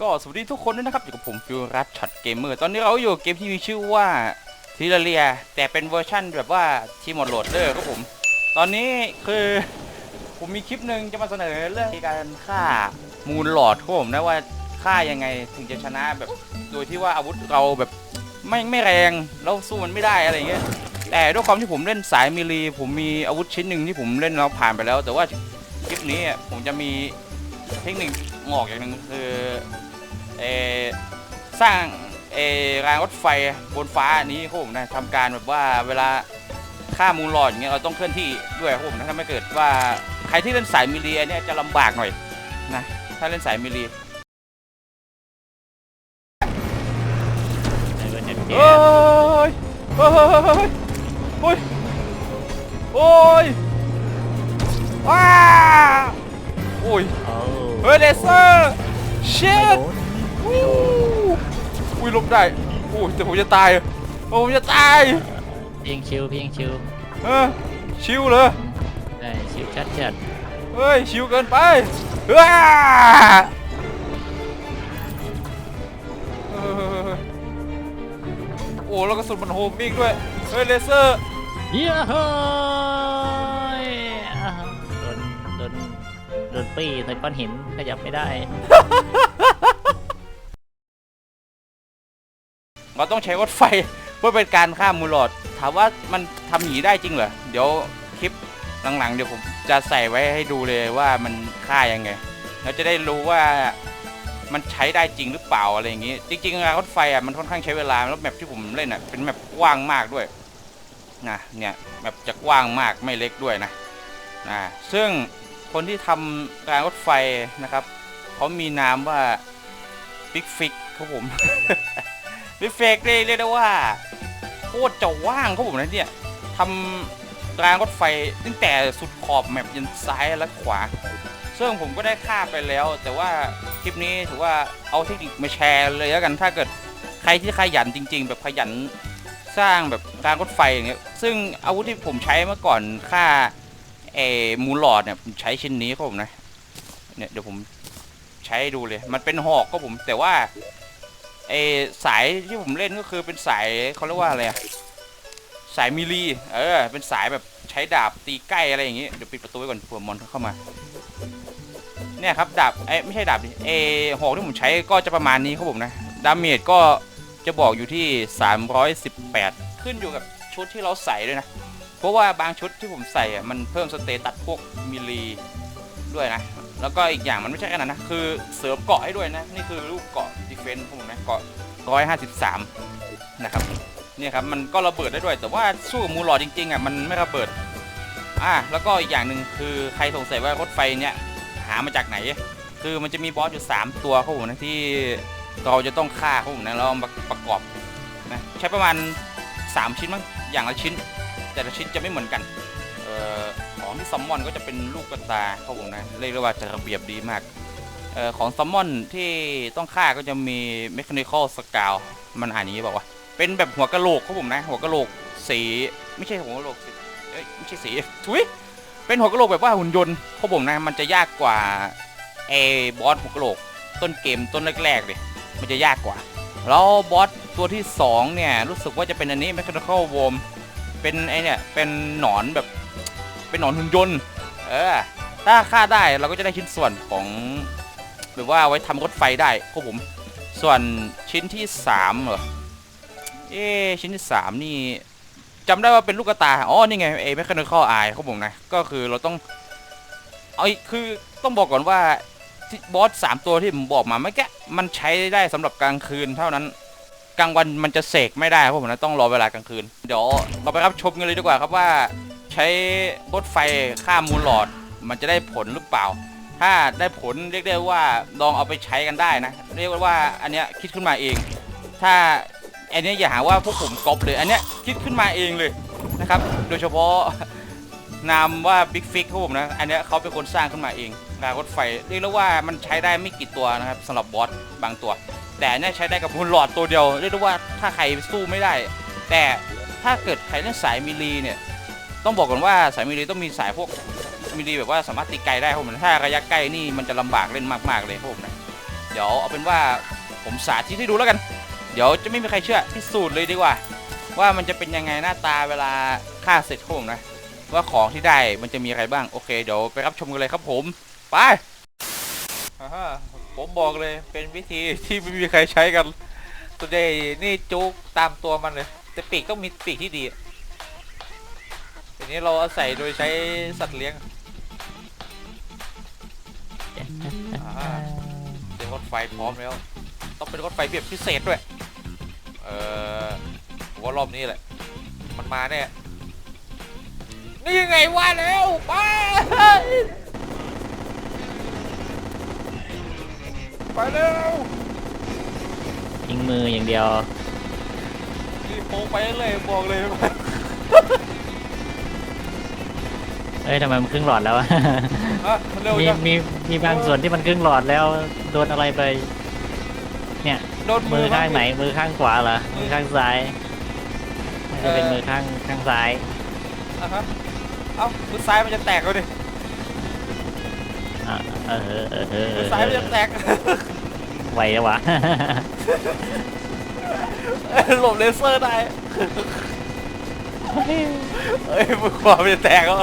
ก็สวัสดีทุกคนด้วยนะครับอยู่กับผมฟิวรัตช็อตเกมเมอร์ตอนนี้เราอยู่เกมที่มีชื่อว่าทีเรียแต่เป็นเวอร์ชั่นแบบว่าทีมหมดโหลดเดอร์ครับผม ตอนนี้คือผมมีคลิปหนึ่งจะมาเสนอเรื่องการฆ่ามูลหลอดครับผมนะว่าฆ่ายังไงถึงจะชนะแบบโดยที่ว่าอาวุธเราแบบไม่ไม่แรงแล้วสู้มันไม่ได้อะไรเงี้ยแต่ด้วยความที่ผมเล่นสายมิลี ผมมีอาวุธชิ้นหนึ่งที่ผมเล่นแล้วผ่านไปแล้ว แต่ว่าคลิปนี้ผมจะมีเทคนิคงอกอย่างหนึ่งคือ เอสร้างเอรางรถไฟบนฟ้านี้ครับผมนะทำการแบบว่าเวลาฆ่ามูลหลอดอย่างเงี้ยเราต้องเคลื่อนที่ด้วยครับผมนะถ้าไม่เกิดว่าใครที่เล่นสายมิลีอันเนี้ยจะลำบากหน่อยนะถ้าเล่นสายมิลลีในเวอร์ชันเกโอ้ยโอ้ยโอ้ยโอ้ยว้าโอ้ยเฮ้ยเลเซอร์ชิด อู้อุ้ยหลบได้อู้แต่ผมจะตายโอ้ผมจะตายเพียงชิวเพียงชิวเออชิวเลยได้ชิวชัดจัดเฮ้ยชิวเกินไปเฮ้ยเออโอ้แล้วกระสุนมันโฮมมิ่งด้วยเฮ้ยเลเซอร์เย้เฮ้ยโดนโดนโดนปี้ใส่ก้อนหินขยับไม่ได้ เราต้องใช้รถไฟเพื่อเป็นการฆ่ามูลอดถามว่ามันทำหนีได้จริงเหรอเดี๋ยวคลิปหลังๆ เดี๋ยวผมจะใส่ไว้ให้ดูเลยว่ามันฆ่ายังไงเราจะได้รู้ว่ามันใช้ได้จริงหรือเปล่าอะไรอย่างงี้ จริงๆรถไฟอะมันค่อนข้างใช้เวลาแล้วแมปที่ผมเล่นอะเป็นแมปกว้างมากด้วยนะเนี่ยแมปจะกว้างมากไม่เล็กด้วยนะนะซึ่งคนที่ทำรางรถไฟนะครับเขามีนามว่า Big Fix ครับผม Big Fix เรียกได้ว่าโคตรจะว่างครับผมนะเนี่ยทำรางรถไฟตั้งแต่สุดขอบแมปยันซ้ายและขวา ซึ่งผมก็ได้ค่าไปแล้ว แต่ว่าคลิปนี้ถือว่าเอาเทคนิคมาแชร์เลยแล้วกันถ้าเกิดใครที่ขยันจริง ๆ แบบขยันสร้างแบบรางรถไฟอย่างเงี้ยซึ่งอาวุธที่ผมใช้เมื่อก่อนค่าเอมูลหลอดเนี่ยผมใช้ชิ้นนี้ครับผมนะเนี่ยเดี๋ยวผมใช้ดูเลย มันเป็นหอกก็ผม แต่ว่า เอสายที่ผมเล่นก็คือเป็นสายเขาเรียกว่าอะไรอะสายมิลีเออ เป็นสายแบบใช้ดาบตีใกล้อะไรอย่างงี้เดี๋ยวปิดประตูไว้ก่อนเผื่อมอนเข้ามา เนี่ยครับดาบเอ้ไม่ใช่ดาบดิเอหอกที่ผมใช้ก็จะประมาณนี้ครับผมนะดาเมจก็จะบอกอยู่ที่ 318 ขึ้นอยู่กับชุดที่เราใส่ด้วยนะ เพราะว่าบางชุดที่ผมใส่อะมันเพิ่มสเตตัสพวกมิลลีด้วยนะ แล้วก็อีกอย่างมันไม่ใช่แค่นั้นนะ คือเสริมเกาะให้ด้วยนะ นี่คือรูปเกาะดีเฟนต์ผมนะเกาะ153นะครับเนี่ยครับมันก็ระเบิดได้ด้วย แต่ว่าสู้กับมูลหลอดจริงๆอะมันไม่ระเบิดอะแล้วก็อีกอย่างหนึ่งคือใครสงสัยว่ารถไฟเนี่ยหามาจากไหน คือมันจะมีบอสอยู่ 3 ตัวครับผมนะที่เราจะต้องฆ่าครับผมนะแล้วเอามาประกอบนะใช้ประมาณ 3 ชิ้นมั้งอย่างละชิ้น แต่ละชิ้นจะไม่เหมือนกันเอ่อ ที่ซัมมอนก็จะเป็นลูกกระตาครับผมนะเรียกได้ว่าจะระเบียบดีมากออของซัมมอนที่ต้องฆ่าก็จะมีเมคานิคอลสกาวมันอ่านอย่างนี้บอกว่า เป็นแบบหัวกะโหลกครับผมนะ หัวกะโหลกสี ไม่ใช่หัวกะโหลกสีเอ้ยไม่ใช่สีทุยเป็นหัวกะโหลกแบบว่าหุ่นยนต์เขาบอกนะ มันจะยากกว่าไอ้บอสหัวกะโหลก ต้นเกมต้นแรกๆเลยมันจะยากกว่า แล้วบอสตัวที่สองเนี่ย รู้สึกว่าจะเป็นอันนี้ Mechanical Worm เป็นไอเนี่ยเป็นหนอนแบบ เป็นหนอนหุ่นยนต์ เออ ถ้าฆ่าได้เราก็จะได้ชิ้นส่วนของแบบว่าไว้ทำรถไฟได้ครับผม ส่วนชิ้นที่สามเหรอ เอ๊ชิ้นที่สามนี่จำได้ว่าเป็นลูกกระตา อ๋อ นี่ไงเอแมคคานิคอลไอเขาบอกนะ ก็คือเราต้อง เอาคือต้องบอกก่อนว่าที่บอสสามตัวที่ผมบอกมาเมื่อกี้มันใช้ได้สำหรับกลางคืนเท่านั้นกลางวันมันจะเสกไม่ได้ครับผมนะต้องรอเวลากลางคืน เดี๋ยวเราไปรับชมกันเลยดีกว่าครับว่า ช้รถไฟข้ามมูลหลอด มันจะได้ผลหรือเปล่า ถ้าได้ผลเรียกได้ว่าลองเอาไปใช้กันได้นะ เรียกว่าอันเนี้ยคิดขึ้นมาเอง ถ้าอันเนี้ยอย่าหาว่าพวกผมก๊อปเลย อันเนี้ยคิดขึ้นมาเองเลยนะครับ โดยเฉพาะนามว่า Big Fix ครับผมนะ อันเนี้ยเขาเป็นคนสร้างขึ้นมาเองรางรถไฟเรียกได้ว่ามันใช้ได้ไม่กี่ตัวนะครับสำหรับบอสบางตัว แต่อันเนี้ยใช้ได้กับมูลหลอดตัวเดียว เรียกได้ว่าถ้าใครสู้ไม่ได้ แต่ถ้าเกิดใครเล่นสายมิลีเนี่ย ต้องบอกก่อนว่าสายมิลีต้องมีสายพวกมิลีแบบว่าสามารถตีไกลได้ครับผมถ้าระยะใกล้นี่มันจะลำบากเล่นมากๆเลยครับผมนะเดี๋ยวเอาเป็นว่าผมสาธิตให้ดูแล้วกัน เดี๋ยวจะไม่มีใครเชื่อพิสูจน์เลยดีกว่า ว่ามันจะเป็นยังไงหน้าตาเวลาฆ่าเสร็จครับผมนะว่าของที่ได้มันจะมีอะไรบ้างโอเคเดี๋ยวไปรับชมกันเลยครับผมไปผมบอกเลยเป็นวิธีที่ไม่มีใครใช้กันตัวใหญ่นี่จุกตามตัวมันเลย แต่ปีกต้องมีปีกที่ดี ทีนี้เราอาศัยโดยใช้สัตว์เลี้ยงอ่าเดี๋ยวรถไฟพร้อมแล้ว ต้องเป็นรถไฟแบบพิเศษด้วย เออผมว่ารอบนี้แหละ มันมาแน่นี่ไงว่าแล้วไปไปเร็วยิงมืออย่างเดียว นี่โค้งไปเลยบอกเลย เอ้ยทำไมมันครึ่งหลอดแล้วอะอะมันเร็วมีจังมีมีบางส่วนที่มันครึ่งหลอดแล้วโดนอะไรไป เนี่ยโดนมือข้างบ้ไหน มือข้างขวาเหรอมือข้างซ้ายน่าจะเป็นเออมือข้างข้างซ้าย อะฮะเอ้ามือซ้ายมันจะแตกเลยดิอะเออเออเออเออมือซ้ายมันจะแตก ไหวแล้ววะ หลบเลเซอร์ได้เอ้ยมือขวามันจะแตกแล้ว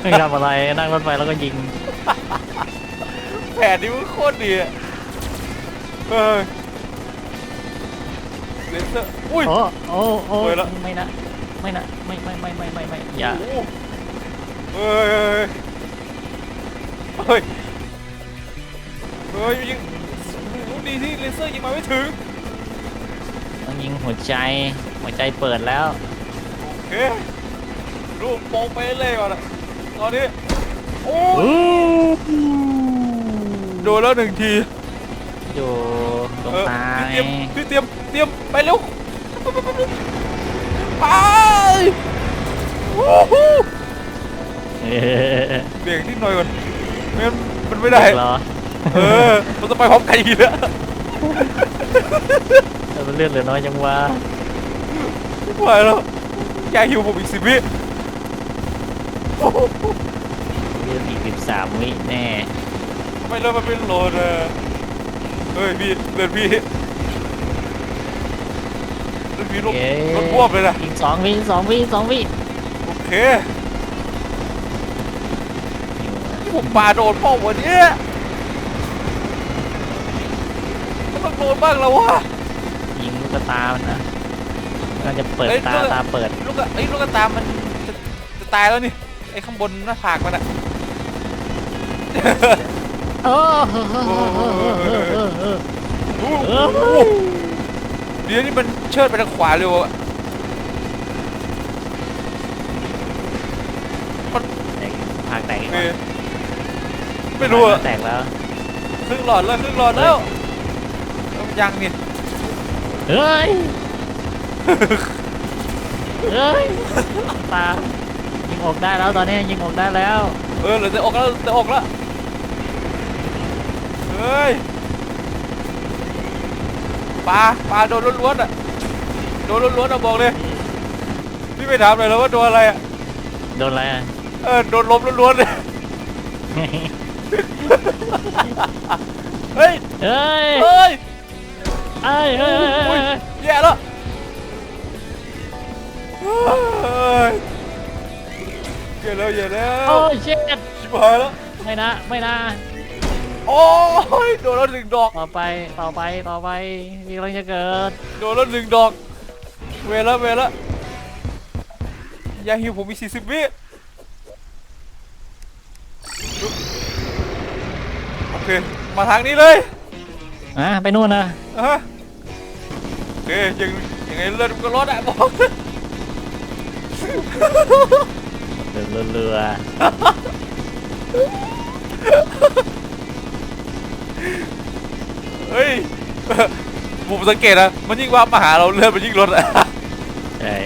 ไม่ทำอะไรนั่งรถไฟแล้วก็ยิงแผนนี้มันโคตรดีอะเออเลเซอร์อุ้ย โอ้โอ้โอ้สวยละ ไม่นะไม่นะไม่ไม่ไม่ไม่ไม่ไม่อย่าโอ้เฮ้ยเฮ้ยเฮ้ยยิงลูกดีที่เลเซอร์ยิงมาไม่ถึง ต้องยิงหัวใจหัวใจเปิดแล้วโอเค ลูกโป่งไปเลยก่อนอะตอนนี้โอ้ยโดนแล้วหนึ่งทีอยู่ตรงเออท้าพี่ยเตรียมพี่เตรียมเตรียมไปเร็วไปวู้ฮู้เออเบี่ยงนิดหน่อยก่อนไม่งั้นมันไม่ได้ เหรอเออ มันจะไปพร้อมกันอีกแล้วแต่มันเลือดเหลือน้อยจังวะไม่ไหวแล้วยายหิวผมอีกสิบวิโอ้โห เลือดอีกสิบสามวิแน่ทำไมเริ่มมันเป็นโหลดอะเฮ้ยพี่เลือดพี่เลือดพี่ลดเย้ลดบวบเลยนะอีกสองวิสองวิสองวิโอเคนี่ผมปาโดนเป้าวันนี้มันต้องโดนบ้างแล้ววะ ยิงลูกตามันนะมันจะเปิดเอ้ยตาลูก ตาเปิด ลูกอะไอ้ยลูกกระตามันจะจะตายแล้วนี่ไอ้ข้างบนหน้าผากมันอะโอ้โอ้โหเดี๋ยวนี้มันเชิดไปทางขวาเร็วอะผากแตกอีกโอแล้วไม่รู้อะแตกแล้วครึ่งหลอดแล้วครึ่งหลอดแล้วเอ้ายังนี่เฮ้ยเฮ้ยตา ยิงอกได้แล้วตอนนี้ยิงอกได้แล้ว เออเหลือแต่อกแล้วเหลือแต่อกแล้วเฮ้ยปลาปลาโดนล้วนๆอะโดนล้วนๆอะบอกเลยพี่ไม่ถามเลยแล้วว่าโดนอะไรอะโดนอะไรอะเออโดนลมล้วนๆเลยเฮ้ยเฮ้ยเฮ้ยเอ้ยเฮ้ยเฮ้ยอุ้เฮ้ยยแย่แล้วเฮ้ย แย่แล้วแย่แล้วโอ้ยเช็ดชิบหายแล้วไม่นะไม่นะโอ้ยโดนแล้วหนึ่งดอก ต่อไปต่อไปต่อไปมีกำลังจะเกิดโดนแล้วหนึ่งดอก เวลาเวลาอย่าหิวผมมีสี่สิบวิโอเค มาทางนี้เลยอะไปนู่นนะอะฮะโอเคยังยังไงเลือดมันก็ลดอะบอก เรือเรือเฮ้ยผมสังเกตนะมันยิ่งว่ามาหาเราเลือดมันยิ่งลดอะใช่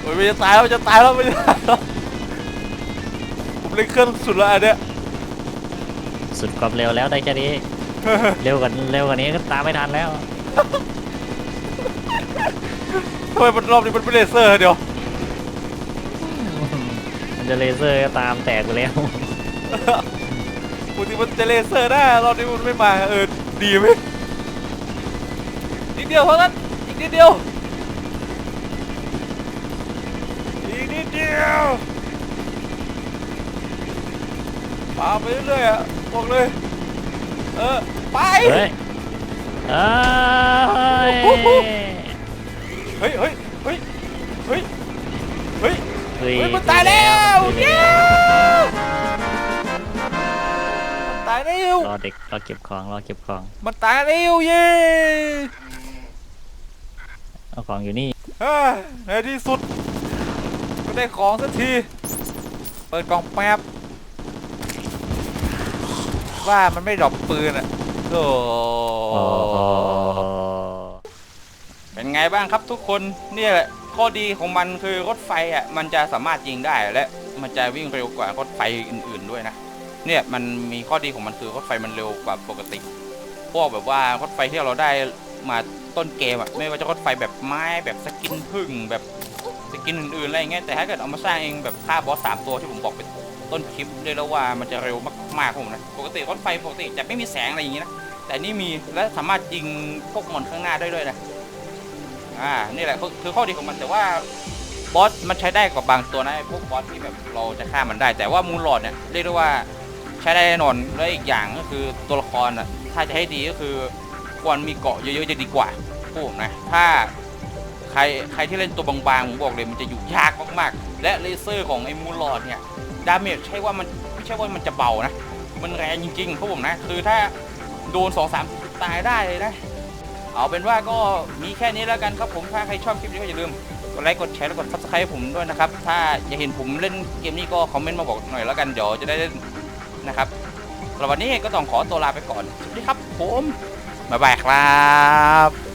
โอ้ยมันจะตายแล้วมันจะตายแล้วมันจะตายแล้วผมเล่นเครื่องสุดแล้วอันเนี้ยสุดความเร็วแล้วได้แค่นี้ เร็วกว่าเร็วกว่านี้ก็ตามไม่ทันแล้ว ทำไมมันรอบนี้มันเป็นเลเซอร์เดี๋ยวมันจะเลเซอร์ก็ตามแตกไปแล้วปกติมันจะเลเซอร์ได้รอบนี้มันไม่มาเออดีไหมนิดเดียวเท่านั้นอีกนิดเดียวอีกนิดเดียวปาไปเรื่อยๆอะบอกเลย เออ ไปเฮ้ยเอ้ย เฮ้ยเฮ้ยเฮ้ยเฮ้ยเฮ้ยเฮ้ยเฮ้ยมันตายแล้วเย้มันตายแล้วรอเด็กรอเก็บของรอเก็บของ มันตายแล้วเย้เอาของอยู่นี่เฮ้ยในที่สุดก็ได้ของสักที เปิดกล่องแป๊บ ว่ามันไม่ดรอปปืนอะโธ่อ๋อเป็น ไงบ้างครับทุกคนเนี่ยแหละข้อดีของมันคือรถไฟอะมันจะสามารถยิงได้และมันจะวิ่งเร็วกว่ารถไฟอื่น ๆด้วยนะเนี่ยมันมีข้อดีของมันคือรถไฟมันเร็วกว่าปกติ พวกแบบว่ารถไฟที่เราได้มาต้นเกมอะไม่ว่าจะรถไฟแบบไม้แบบสกินพึ่งแบบสกินอื่นๆอะไรอย่างเงี้ยแต่ถ้าเกิดเอามาสร้างเองแบบฆ่าบอสสามตัวที่ผมบอกเป็นต้นคลิปเลยแล้วว่ามันจะเร็วมากๆครับผมนะปกติรถไฟปกติจะไม่มีแสงอะไรอย่างงี้นะแต่นี่มีและสามารถยิงพวกมอนข้างหน้าได้ด้วยนะ อ่านี่แหละคือคือข้อดีของมันแต่ว่าบอสมันใช้ได้กับบางตัวนะพวกบอสที่แบบเราจะฆ่ามันได้ แต่ว่ามูลหลอดเนี่ยเรียกได้ว่าใช้ได้แน่นอนและอีกอย่างก็คือตัวละครอะถ้าจะให้ดีก็คือควรมีเกาะเยอะๆจะดีกว่าพูดผมนะถ้าใครใครที่เล่นตัวบางๆผมบอกเลยมันจะอยู่ยากมากๆ และเลเซอร์ของไอ้มูลลอดเนี่ยดาเมจใช่ว่ามันไม่ใช่ว่ามันจะเบานะ มันแรงจริงๆพูดผมนะ คือถ้าโดน2อสามตายได้เลยนะ เอาเป็นว่าก็มีแค่นี้แล้วกันครับผมถ้าใครชอบคลิปนี้ก็อย่าลืมกดไลค์กดแชร์และกดซับสไครต์ผมด้วยนะครับ ถ้าอยากเห็นผมเล่นเกมนี้ก็คอมเมนต์มาบอกหน่อยแล้วกันเดี๋ยวจะได้เล่นนะครับสำหรับวันนี้ก็ต้องขอตัวลาไปก่อนสวัสดีครับผมบ๊ายบายครับ